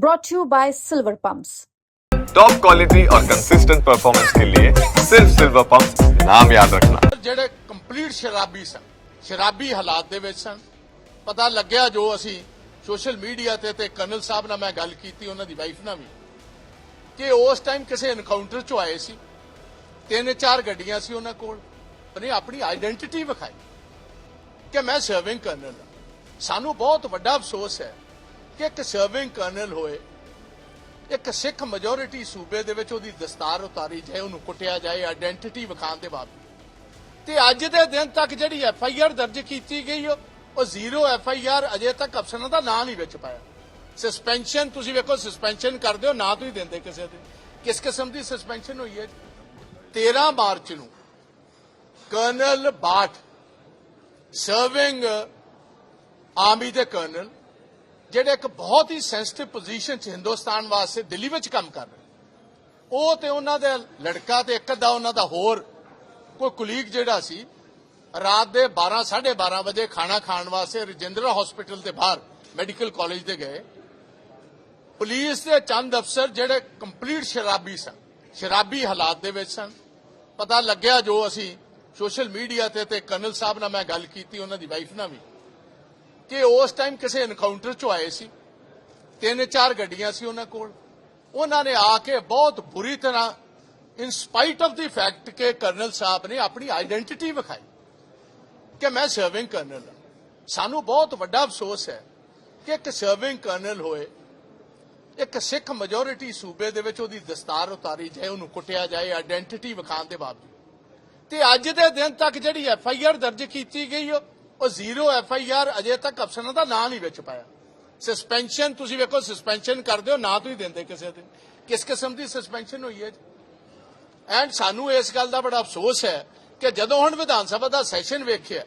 brought to you by Silver Pumps. Top quality और consistent performance के लिए सिर्फ सिल्वर पंप नाम याद रखना ਜਿਹੜੇ ਕੰਪਲੀਟ ਸ਼ਰਾਬੀ ਸਨ ਸ਼ਰਾਬੀ ਹਾਲਾਤ ਦੇ ਵਿੱਚ ਸਨ ਪਤਾ ਲੱਗਿਆ ਜੋ ਅਸੀਂ ਸੋਸ਼ਲ ਮੀਡੀਆ ਤੇ ਤੇ ਕਰਨਲ ਸਾਹਿਬ ਨਾਲ ਮੈਂ ਗੱਲ ਕੀਤੀ ਉਹਨਾਂ ਦੀ ਵਾਈਫ ਨਾਲ ਵੀ ਕਿ ਉਸ ਟਾਈਮ ਕਿਸੇ ਐਨਕਾਊਂਟਰ ਚੋਂ ਆਏ ਸੀ ਤਿੰਨ ਚਾਰ ਗੱਡੀਆਂ ਸੀ ਉਹਨਾਂ ਕੋਲ ਉਹਨੇ ਆਪਣੀ ਆਇਡੈਂਟੀਟੀ ਵਿਖਾਈ ਕਿ ਮੈਂ ਸਰਵਿੰਗ ਕਰਨਲ ਹਾਂ ਸਾਨੂੰ ਬਹੁਤ ਵੱਡਾ ਅਫਸੋਸ ਹੈ ਕਿ ਇੱਕ ਸਰਵਿੰਗ ਕਰਨਲ ਹੋਏ, ਇੱਕ ਸਿੱਖ ਮੈਜੋਰਿਟੀ ਸੂਬੇ ਦੇ ਵਿੱਚ ਉਹਦੀ ਦਸਤਾਰ ਉਤਾਰੀ ਜਾਏ, ਉਹਨੂੰ ਕੁੱਟਿਆ ਜਾਏ ਆਇਡੈਂਟੀਟੀ ਵਿਖਾਉਣ ਦੇ ਬਾਵਜੂਦ ਤੇ ਅੱਜ ਦੇ ਦਿਨ ਤੱਕ ਜਿਹੜੀ ਐਫ ਆਈ ਆਰ ਦਰਜ ਕੀਤੀ ਗਈ, ਉਹ ਜ਼ੀਰੋ ਐਫ ਆਈ ਆਰ ਅਜੇ ਤੱਕ ਅਫਸਰਾਂ ਦਾ ਨਾਂ ਨਹੀਂ ਵਿੱਚ ਪਾਇਆ। ਸਸਪੈਂਸ਼ਨ ਤੁਸੀਂ ਵੇਖੋ ਸਸਪੈਂਸ਼ਨ ਕਰਦੇ ਹੋ, ਨਾ ਤੁਸੀਂ ਦਿੰਦੇ ਕਿਸੇ ਦੇ ਕਿਸ ਕਿਸਮ ਦੀ ਸਸਪੈਂਸ਼ਨ ਹੋਈ ਹੈ? 13 ਮਾਰਚ ਨੂੰ ਕਰਨਲ ਬਾਠ ਸਰਵਿੰਗ ਆਰਮੀ ਦੇ ਕਰਨਲ ਜਿਹੜੇ ਇੱਕ ਬਹੁਤ ਹੀ ਸੈਂਸਿਟਿਵ ਪੋਜੀਸ਼ਨ 'ਚ ਹਿੰਦੁਸਤਾਨ ਵਾਸਤੇ ਦਿੱਲੀ ਵਿੱਚ ਕੰਮ ਕਰ ਰਹੇ ਉਹ ਤੇ ਉਹਨਾਂ ਦਾ ਲੜਕਾ ਤੇ ਇੱਕ ਅੱਧਾ ਉਹਨਾਂ ਦਾ ਹੋਰ, ਕੋਈ ਕੁਲੀਗ ਜਿਹੜਾ ਸੀ, ਰਾਤ ਦੇ 12 12:30 ਵਜੇ ਖਾਣਾ ਖਾਣ ਵਾਸਤੇ ਰਜਿੰਦਰਾ ਹਸਪੀਟਲ ਦੇ ਬਾਹਰ ਮੈਡੀਕਲ ਕਾਲਜ ਦੇ ਗਏ। ਪੁਲਿਸ ਦੇ ਚੰਦ ਅਫਸਰ ਜਿਹੜੇ ਕੰਪਲੀਟ ਸ਼ਰਾਬੀ ਸਨ, ਸ਼ਰਾਬੀ ਹਾਲਾਤ ਦੇ ਵਿੱਚ ਸਨ। ਪਤਾ ਲੱਗਿਆ ਜੋ ਅਸੀਂ ਸੋਸ਼ਲ ਮੀਡੀਆ ਤੇ ਤੇ ਕਰਨਲ ਸਾਹਿਬ ਨਾਲ ਮੈਂ ਗੱਲ ਕੀਤੀ, ਉਹਨਾਂ ਦੀ ਵਾਈਫ ਨਾਲ ਵੀ। ਕਿ ਉਸ ਟਾਈਮ ਕਿਸੇ ਐਨਕਾਊਂਟਰ ਚੋਂ ਆਏ ਸੀ। ਤਿੰਨ ਚਾਰ ਗੱਡੀਆਂ ਸੀ ਉਹਨਾਂ ਕੋਲ। ਉਹਨਾਂ ਨੇ ਆ ਕੇ ਬਹੁਤ ਬੁਰੀ ਤਰ੍ਹਾਂ in spite of the fact ਕਿ ਕਰਨਲ ਸਾਹਿਬ ਨੇ ਆਪਣੀ ਆਇਡੈਂਟੀਟੀ ਵਿਖਾਈ ਕਿ ਮੈਂ ਸਰਵਿੰਗ ਕਰਨਲ ਹਾਂ। ਸਾਨੂੰ ਬਹੁਤ ਵੱਡਾ ਅਫਸੋਸ ਹੈ ਕਿ ਇੱਕ ਸਰਵਿੰਗ ਕਰਨਲ ਹੋਏ, ਇੱਕ ਸਿੱਖ ਮੈਜੋਰਿਟੀ ਸੂਬੇ ਦੇ ਵਿੱਚ ਉਹਦੀ ਦਸਤਾਰ ਉਤਾਰੀ ਜਾਏ, ਉਹਨੂੰ ਕੁੱਟਿਆ ਜਾਏ ਆਇਡੈਂਟੀਟੀ ਵਿਖਾਉਣ ਦੇ ਬਾਵਜੂਦ। ਤੇ ਅੱਜ ਦੇ ਦਿਨ ਤੱਕ ਜਿਹੜੀ ਐਫ ਆਈ ਆਰ ਦਰਜ ਕੀਤੀ ਗਈ ਉਹ ਉਹ ਜ਼ੀਰੋ ਐਫ ਆਈ ਆਰ ਅਜੇ ਤੱਕ ਅਫਸਰਾਂ ਦਾ ਨਾਂ ਨਹੀਂ ਵਿੱਚ ਪਾਇਆ। ਸਸਪੈਂਸ਼ਨ ਤੁਸੀਂ ਵੇਖੋ ਸਸਪੈਂਸ਼ਨ ਕਰਦੇ ਹੋ, ਨਾ ਤੁਸੀਂ ਦਿੰਦੇ ਕਿਸੇ ਦੇ ਕਿਸ ਕਿਸਮ ਦੀ ਸਸਪੈਂਸ਼ਨ ਹੋਈ ਹੈ ਐਂਡ ਸਾਨੂੰ ਇਸ ਗੱਲ ਦਾ ਬੜਾ ਅਫਸੋਸ ਹੈ ਕਿ ਜਦੋਂ ਹੁਣ ਵਿਧਾਨ ਸਭਾ ਦਾ ਸੈਸ਼ਨ ਵੇਖਿਆ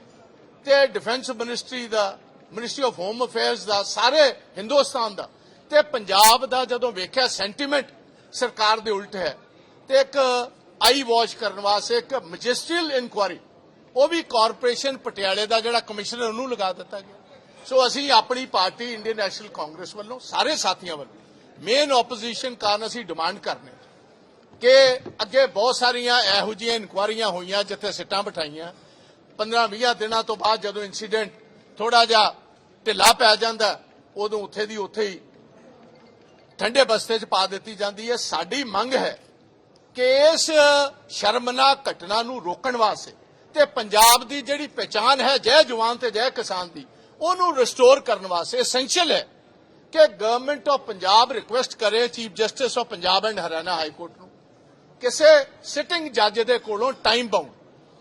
ਤੇ ਡਿਫੈਂਸ ਮਿਨਿਸਟਰੀ ਦਾ ਮਿਨਿਸਟਰੀ ਆਫ ਹੋਮ ਅਫੇਅਰਸ ਦਾ, ਸਾਰੇ ਹਿੰਦੁਸਤਾਨ ਦਾ ਤੇ ਪੰਜਾਬ ਦਾ ਜਦੋਂ ਵੇਖਿਆ ਸੈਂਟੀਮੈਂਟ ਸਰਕਾਰ ਦੇ ਉਲਟ ਹੈ। ਤੇ ਇੱਕ ਆਈ ਵਾਸ਼ ਕਰਨ ਵਾਸਤੇ ਇੱਕ ਮੈਜਿਸਟਰੀਅਲ ਇਨਕੁਆਰੀ ਉਹ ਵੀ ਕਾਰਪੋਰੇਸ਼ਨ ਪਟਿਆਲੇ ਦਾ ਜਿਹੜਾ ਕਮਿਸ਼ਨਰ, ਉਹਨੂੰ ਲਗਾ ਦਿੱਤਾ ਗਿਆ। ਸੋ ਅਸੀਂ ਆਪਣੀ ਪਾਰਟੀ ਇੰਡੀਅਨ ਨੈਸ਼ਨਲ ਕਾਂਗਰਸ ਵੱਲੋਂ, ਸਾਰੇ ਸਾਥੀਆਂ ਵੱਲੋਂ ਮੇਨ ਆਪੋਜੀਸ਼ਨ ਕਾਰਨ ਅਸੀਂ ਡਿਮਾਂਡ ਕਰਨੇ ਕਿ ਅੱਗੇ ਬਹੁਤ ਸਾਰੀਆਂ ਇਹੋ ਜਿਹੀਆਂ ਇਨਕੁਆਰੀਆਂ ਹੋਈਆਂ, ਜਿੱਥੇ ਸਿੱਟਾਂ ਬਿਠਾਈਆਂ। 15-20 ਦਿਨਾਂ ਤੋਂ ਬਾਅਦ ਜਦੋਂ ਇਨਸੀਡੈਂਟ ਥੋੜਾ ਜਿਹਾ ਢਿੱਲਾ ਪੈ ਜਾਂਦਾ, ਉਦੋਂ ਉੱਥੇ ਦੀ ਉੱਥੇ ਹੀ ਠੰਡੇ ਬਸਤੇ 'ਚ ਪਾ ਦਿੱਤੀ ਜਾਂਦੀ ਹੈ। ਸਾਡੀ ਮੰਗ ਹੈ ਕਿ ਇਸ ਸ਼ਰਮਨਾਕ ਘਟਨਾ ਨੂੰ ਰੋਕਣ ਵਾਸਤੇ ਤੇ ਪੰਜਾਬ ਦੀ ਜਿਹੜੀ ਪਛਾਣ ਹੈ, ਜੈ ਜਵਾਨ ਤੇ ਜੈ ਕਿਸਾਨ ਦੀ, ਉਹਨੂੰ ਰਿਸਟੋਰ ਕਰਨ ਵਾਸਤੇ ਐਸੈਂਸ਼ੀਅਲ ਹੈ ਕਿ ਗਵਰਨਮੈਂਟ ਆਫ ਪੰਜਾਬ ਰਿਕੁਐਸਟ ਕਰੇ chief justice of Punjab and Haryana high court ਨੂੰ। ਕਿਸੇ ਸਿਟਿੰਗ ਜੱਜ ਦੇ ਕੋਲੋਂ ਟਾਈਮ ਬਾਉਂਡ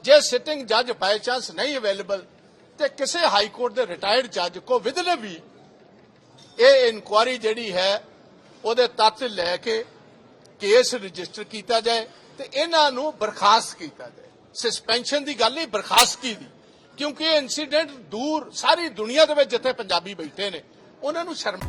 ਜੇ ਸਿਟਿੰਗ ਜੱਜ ਬਾਈ ਚਾਂਸ ਨਹੀਂ ਅਵੇਲੇਬਲ ਤੇ ਕਿਸੇ ਹਾਈ ਕੋਰਟ ਦੇ ਰਿਟਾਇਰਡ ਜੱਜ ਕੋ ਵਿਦਨ ਅ ਵੀ ਇਹ ਇਨਕੁਆਰੀ ਜਿਹੜੀ ਹੈ, ਉਹਦੇ ਤੱਤ ਲੈ ਕੇ ਕੇਸ ਰਜਿਸਟਰ ਕੀਤਾ ਜਾਏ ਤੇ ਇਹਨਾਂ ਨੂੰ ਬਰਖਾਸਤ ਕੀਤਾ ਜਾਏ। ਸਸਪੈਂਸ਼ਨ ਦੀ ਗੱਲ ਨਹੀਂ ਬਰਖਾਸਤੀ ਦੀ ਕਿਉਂਕਿ ਇਹ ਇਨਸੀਡੈਂਟ ਦੂਰ ਸਾਰੀ ਦੁਨੀਆ ਦੇ ਵਿੱਚ ਜਿੱਥੇ ਪੰਜਾਬੀ ਬੈਠੇ ਨੇ, ਉਹਨਾਂ ਨੂੰ ਸ਼ਰਮ